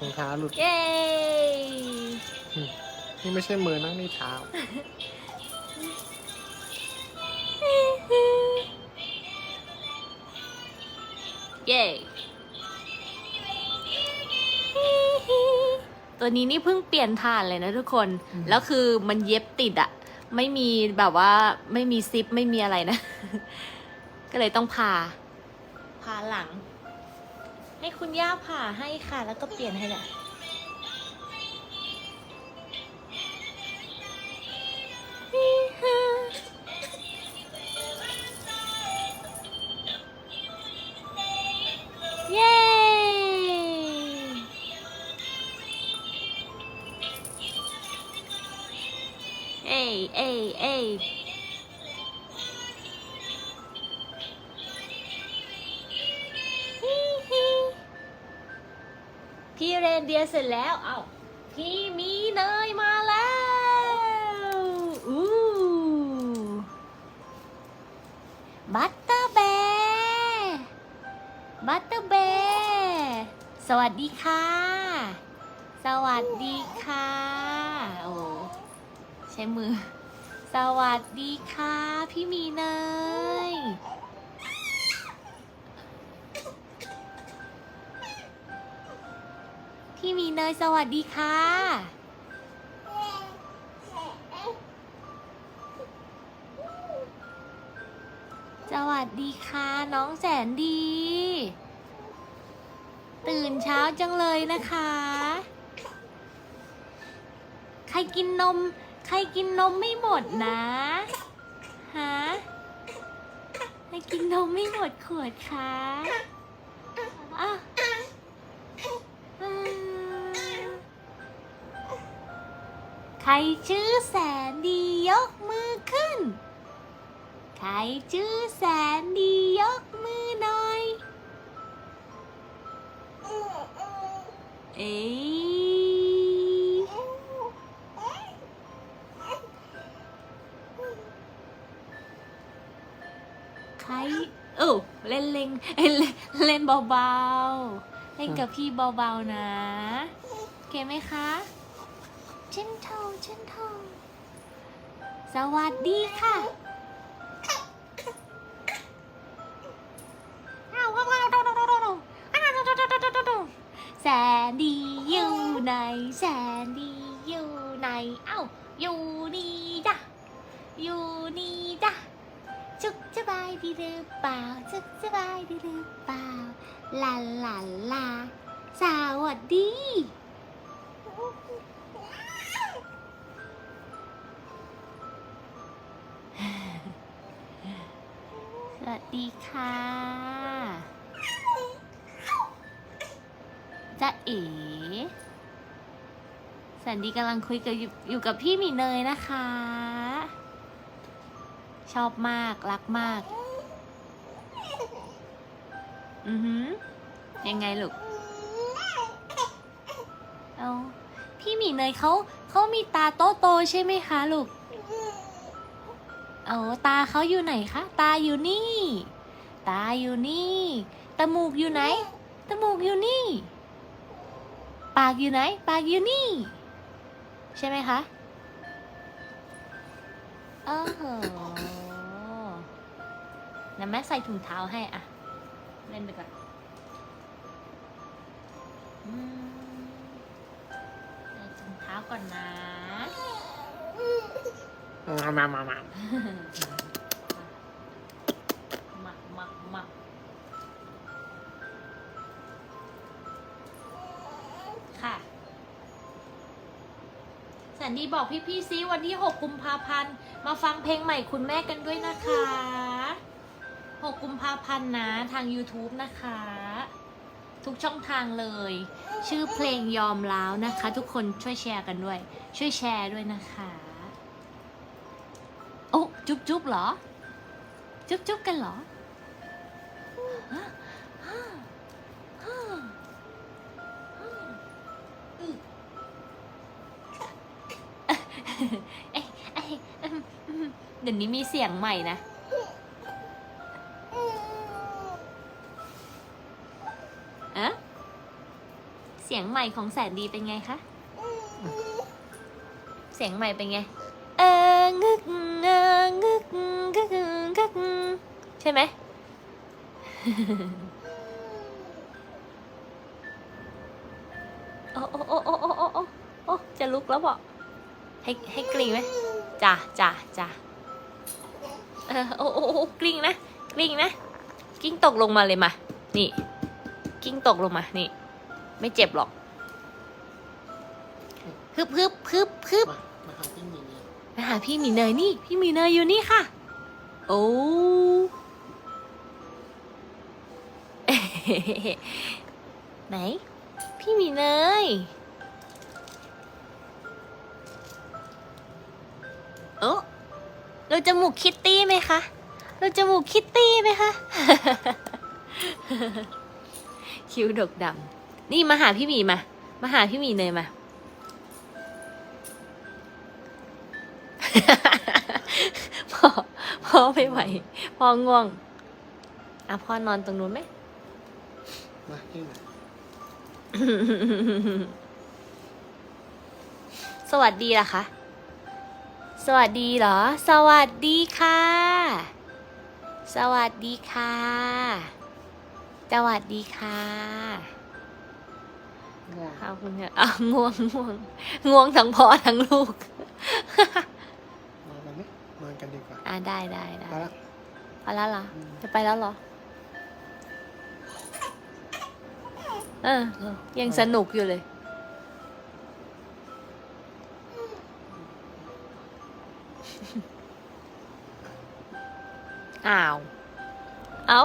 รองเท้าหลุด เย้นี่ไม่ใช่มือนะนี่เท้า เย้ตัวนี้นี่เพิ่งเปลี่ยนฐานเลยนะทุกคนอืมแล้วคือมันเย็บติดอะไม่มีแบบว่าไม่มีซิปไม่มีอะไรนะ ก็เลยต้องผ่าผ่าหลัง ให้คุณย่าผ่าให้ค่ะ แล้วก็เปลี่ยนให้แหละ พี่เรนเดียร์เสร็จแล้วเอ้าพี่มีเนยมาแล้วอู้บัตเตอร์แบร์บัตเตอร์แบร์สวัสดีค่ะ สวัสดีค่ะ โอ้ใช้มือ สวัสดีค่ะ พี่มีเนย มีเนยสวัสดีค่ะ สวัสดีค่ะ น้องแสนดี ตื่นเช้าจังเลยนะคะ ใครกินนม ใครกินนมไม่หมดนะฮะใครกินนมไม่หมดขวดคะอะอ่ ใครชื่อแสนดียกมือขึ้น ใครชื่อแสนดียกมือหน่อย เอ้ยใครเออเล่นเล่นเล่นเล่นเบาๆ เล่นกับพี่เบาๆนะ โอเคไหมคะ เชนเทาเชนเทาสวัสดีค่ะแสนดีอยู่ไหนแสนดีอยู่ไหนเอ้าอยู่นี่จ้ะอยู่นี่จ้ะสุขสบายดีหรือเปล่าสุขสบายดีหรือเปล่าลาลาลาสวัสดี วัสดีค่ะจ๊ะเอ๋สันดีกำลังคุยกับอยู่กับพี่มีเนยนะคะ ชอบมาก รักมาก อือหือ ยังไงลูก เอาพี่มีเนยเขาเขามีตาโตโตๆใช่ไหมคะลูก เอาตาเขาอยู่ไหนคะ ตาอยู่นี่ ตาอยู่นี่ตมูกอยู่ไหนตมูกอยู่นี่ ปากอยู่ไหน ปากอยู่นี่ ใช่ไหมคะโอ้โหเดี๋ยวแม่ใส่ถุงเท้าให้อะเล่นไปก่อนใส่ถุงเท้าก่อนนะ มามามามาหมักหมักหมักค่ะแสนดีบอกพี่ๆซิวันที่ 6 กุมภาพันธ์ มาฟังเพลงใหม่คุณแม่กันด้วยนะคะ 6 กุมภาพันธ์นะทาง YouTube นะคะ ทุกช่องทางเลย ชื่อเพลงยอมแล้วนะคะ ทุกคนช่วยแชร์กันด้วย ช่วยแชร์ด้วยนะคะ จุ๊บจุ๊บเหรอ จุ๊บจุ๊บกันเหรอเอ๊ะเดี๋ยวนี้มีเสียงใหม่นะอะเสียงใหม่ของแสนดีเป็นไงคะ เสียงใหม่เป็นไง เองึกเงงึกกึกกึกใช่ไหมโอ้โอ้โอ้โอ้โอ้โอ้โอ้จะลุกแล้วบอกให้ให้กลิ้งไหมจ้าจ้าจ้าเออโอ้โอ้โอ้กลิ้งนะกลิ้งนะกิ้งตกลงมาเลยมา นี่ กิ้งตกลงมา นี่ ไม่เจ็บหรอกฮึบฮึบฮึบฮึบมาหากิ้งหนี มาหาพี่หมีเนยนี่ พี่หมีเนยอยู่นี่ค่ะ โอ้ไหน พี่หมีเนยโอ้เราจมูกคิตตี้ไหมคะ เราจมูกคิตตี้ไหมคะ คิ้วดกดำนี่มาหาพี่หมีมา มาหาพี่หมีเนยมา พ่อพ่อไม่ไหว พ่อง่วง อะพ่อนอนตรงนู้นไหมมาพี่หมีสวัสดีล่ะคะ สวัสดีเหรอ สวัสดีค่ะ สวัสดีค่ะ สวัสดีค่ะง่วงขอบคุณค่ะอะง่วงง่วง ง่วงทั้งพ่อทั้งลูก นอนกันไหมนอนกัน ดีกว่าอะได้ได้ได้ไปละพอแล้วเหรอ อืม จะไปแล้วเหรอ เออ ยังสนุกอยู่เลย อ้าว เอา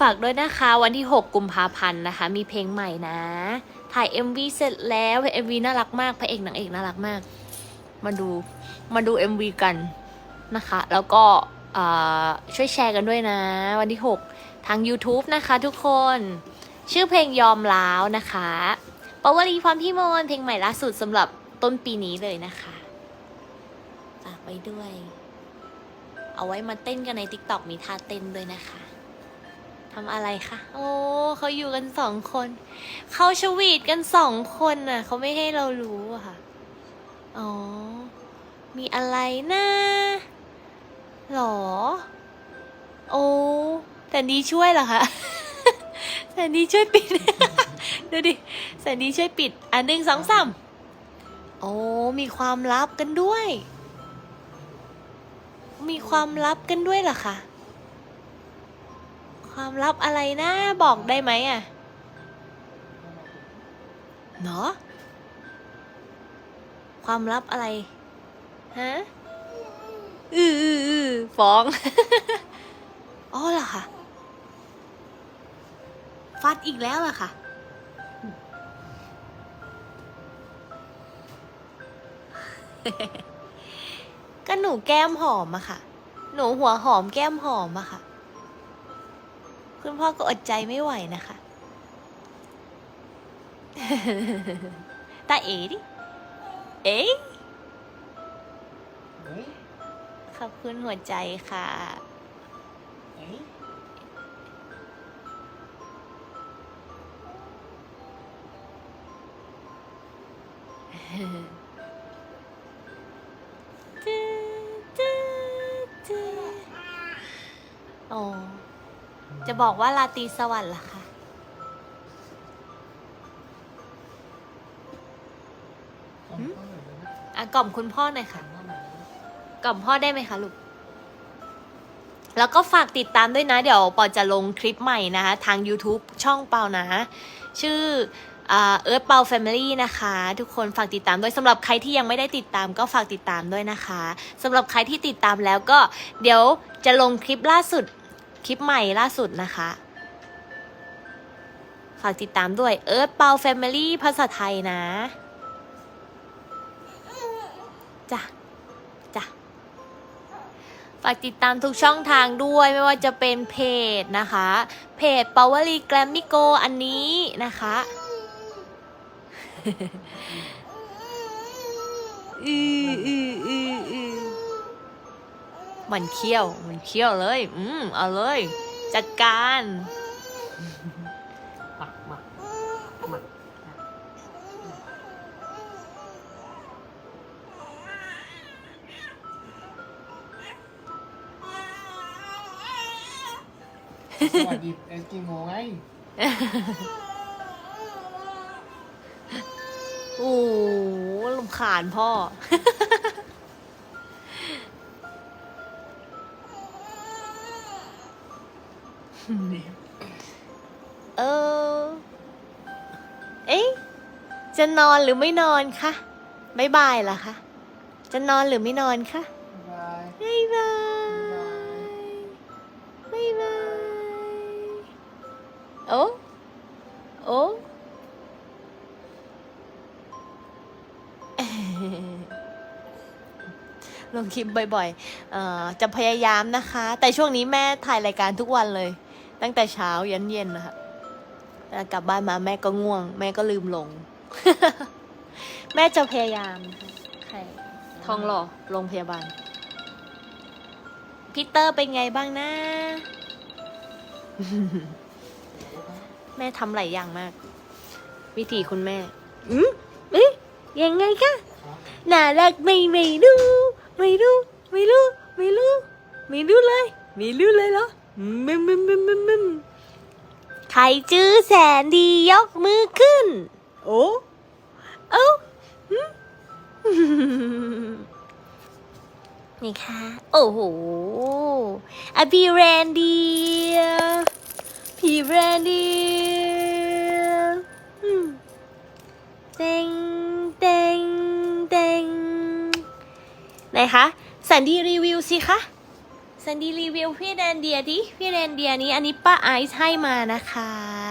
ฝากด้วยนะคะ วันที่ 6 กุมภาพันธ์นะคะ มีเพลงใหม่นะ ถ่าย MV เสร็จแล้ว MV น่ารักมากพระเอกนางเอกน่ารักมาก มาดูมาดู MV กันนะคะ แล้วก็ช่วยแชร์กันด้วยนะ วันที่ 6 ทาง YouTube นะคะทุกคน ชื่อเพลงยอมล้าวนะคะปวลีพรพิมลเพลงใหม่ล่าสุดสำหรับต้นปีนี้เลยนะคะฝากไว้ด้วย เอาไว้มาเต้นกันใน TikTok มีท่าเต้นด้วยนะคะ ทำอะไรคะ โอ้เขาอยู่กันสองคน เขาชวีตกันสองคนน่ะ เขาไม่ให้เรารู้อะค่ะ อ๋อ มีอะไรนะหรอ โอ้แต่นี้ช่วยเหรอคะแสนดีช่วยปิด ดูดิแสนดีช่วยปิด อันหนึ่งสองสามโอ้มีความลับกันด้วย มีความลับกันด้วยเหรอคะ ความลับอะไรนะบอกได้ไหมอะเนาะความลับอะไรฮะอืออืออือฟ้องอ๋อเหรอคะฟัดอีกแล้วเหรอคะก็หนูแก้มหอมอะค่ะ หนูหัวหอมแก้มหอมอะค่ะ คุณพ่อก็อดใจไม่ไหวนะคะ ตาเอ๋ดิเอ๋ขอบคุณหัวใจค่ะเฮ้ยอ๋อ จะบอกว่าลาตรีสวัสดิ์ล่ะคะเอาเข้าหน่อยได้ไหมอะกล่อมคุณพ่อหน่อยค่ะเอาเข้าหน่อยได้ไหมกล่อมพ่อได้ไหมคะลูก แล้วก็ฝากติดตามด้วยนะ เดี๋ยวปอจะลงคลิปใหม่นะคะ ทาง YouTube ช่องเปานะ ชื่อเอิร์ธเปาแฟมิลี่นะคะ ทุกคนฝากติดตามด้วยสำหรับใครที่ยังไม่ได้ติดตามก็ฝากติดตามด้วยนะคะสำหรับใครที่ติดตามแล้วก็เดี๋ยวจะลงคลิปล่าสุด คลิปใหม่ล่าสุดนะคะ ฝากติดตามด้วยเอิร์ธเปาแฟมิลี่ภาษาไทยนะจ้ะจ้ะฝากติดตามทุกช่องทางด้วยไม่ว่าจะเป็นเพจนะคะ เพจปาวลีแกรมมิโกอันนี้นะคะอืออืออืออือ มันเคี่ยว มันเคี่ยวเลย อืมเอาเลย จัดการมามามาสวัสดีเอสกิโมไงโอ้ลำขาญพ่อ จะนอนหรือไม่นอนคะบายบายเหรคะ จะนอนหรือไม่นอนคะบายบายบายบายโอ้โอ้ลงคลิปบ่อยๆจะพยายามนะคะ แต่ช่วงนี้แม่ถ่ายรายการทุกวันเลย ตั้งแต่เช้ายันเย็นนะคะกลับบ้านมาแม่ก็ง่วง แม่ก็ลืมลง แม่จะพยายามค่ใครทองหล่อโรงพยาบาลพีเตอร์เป็นไงบ้างนะ แม่ทำหลายอย่างมาก วิธีคุณแม่ อืมเอ๊ะยังไงคะน่ารักไม่ไม่รู้ไม่รู้ไม่รู้ไม่รู้ไม่รู้เลยไม่รู้เลยเหรอมึมมึมมึมมึมใครจื้อแสนดียกมือขึ้น โอ้เอ้านี่ค่ะ โอ้โหอพี่แรนดีพี่แรนดีเต็งเต็งเต็งไหนคะสันดีรีวิวสิคะสันดีรีวิวพี่แรนเดียดิพี่แรนเดียนี้อันนี้ป้าไอซ์ให้มานะคะ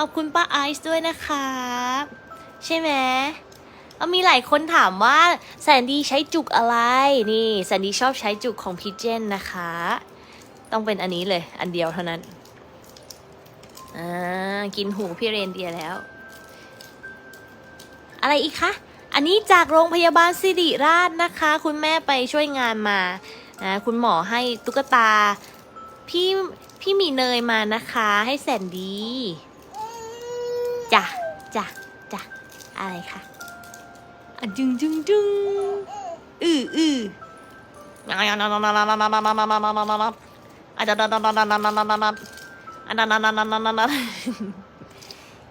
ขอบคุณป้าไอซ์ด้วยนะครับใช่ไหมมีหลายคนถามว่าแซนดี้ใช้จุกอะไรนี่แซนดี้ชอบใช้จุกของพิเจนนะคะ ต้องเป็นอันนี้เลย อันเดียวเท่านั้นอ่ากินหูพี่เรนเดียแล้ว อะไรอีกคะ อันนี้จากโรงพยาบาลสิริราชนะคะ คุณแม่ไปช่วยงานมานะคุณหมอให้ตุ๊กตา พี่พี่มีเนยมานะคะ ให้แสนดี จ้ะจ้ะจ้ะอะไรคะจึงจึงจึงอืออือ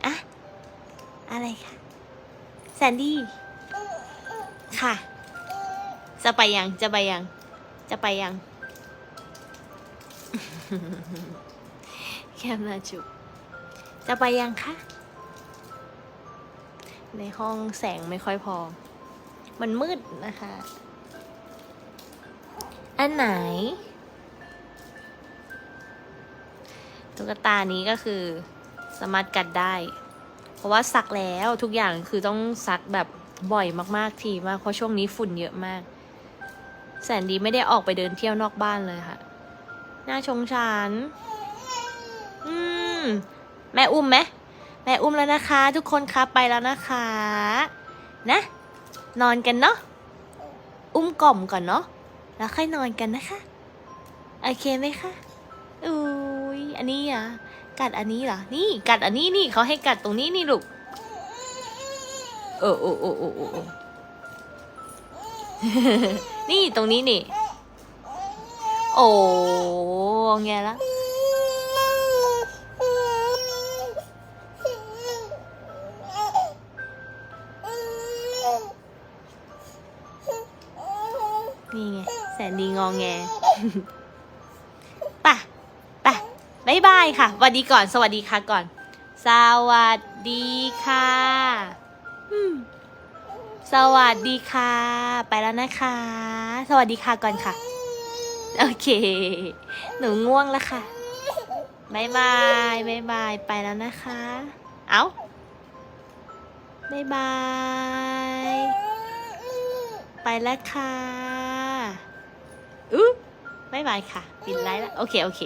อะอะไรคะแซนดี้ ค่ะ จะไปยัง จะไปยัง จะไปยัง แคมนาจุ จะไปยังคะ ในห้องแสงไม่ค่อยพอ มันมืดนะคะ อันไหน ตุ๊กตานี้ก็คือสามารถกัดได้ เพราะว่าซักแล้วทุกอย่างคือต้องซักแบบบ่อยมากๆทีมาก เพราะช่วงนี้ฝุ่นเยอะมาก แสนดีไม่ได้ออกไปเดินเที่ยวนอกบ้านเลยค่ะ น่าชงชานอืม แม่อุ้มไหม แม่อุ้มแล้วนะคะ ทุกคนคะไปแล้วนะคะ นะ นอนกันเนาะอุ้มกล่อมก่อนเนาะแล้วค่อยนอนกันนะคะโอเคไหมคะอุ้ยอันนี้อะกัดอันนี้เหรอนี่กัดอันนี้นี่เขาให้กัดตรงนี้นี่ลูกโอ้โอ้โอ้โอ้โอ้นี่ตรงนี้นี่ โอ้ไงละ งองแงป่ะป่ะบายบายค่ะสวัสดีก่อน สวัสดีค่ะก่อน สวัสดีค่ะสวัสดีค่ะ ไปแล้วนะคะ สวัสดีค่ะก่อนค่ะ โอเค หนูง่วงแล้วค่ะบายบายบายบาย ไปแล้วนะคะ เอ้าบายบาย ไปแล้วค่ะ อู้บายบายค่ะปิดไลฟ์แล้วโอเค โอเค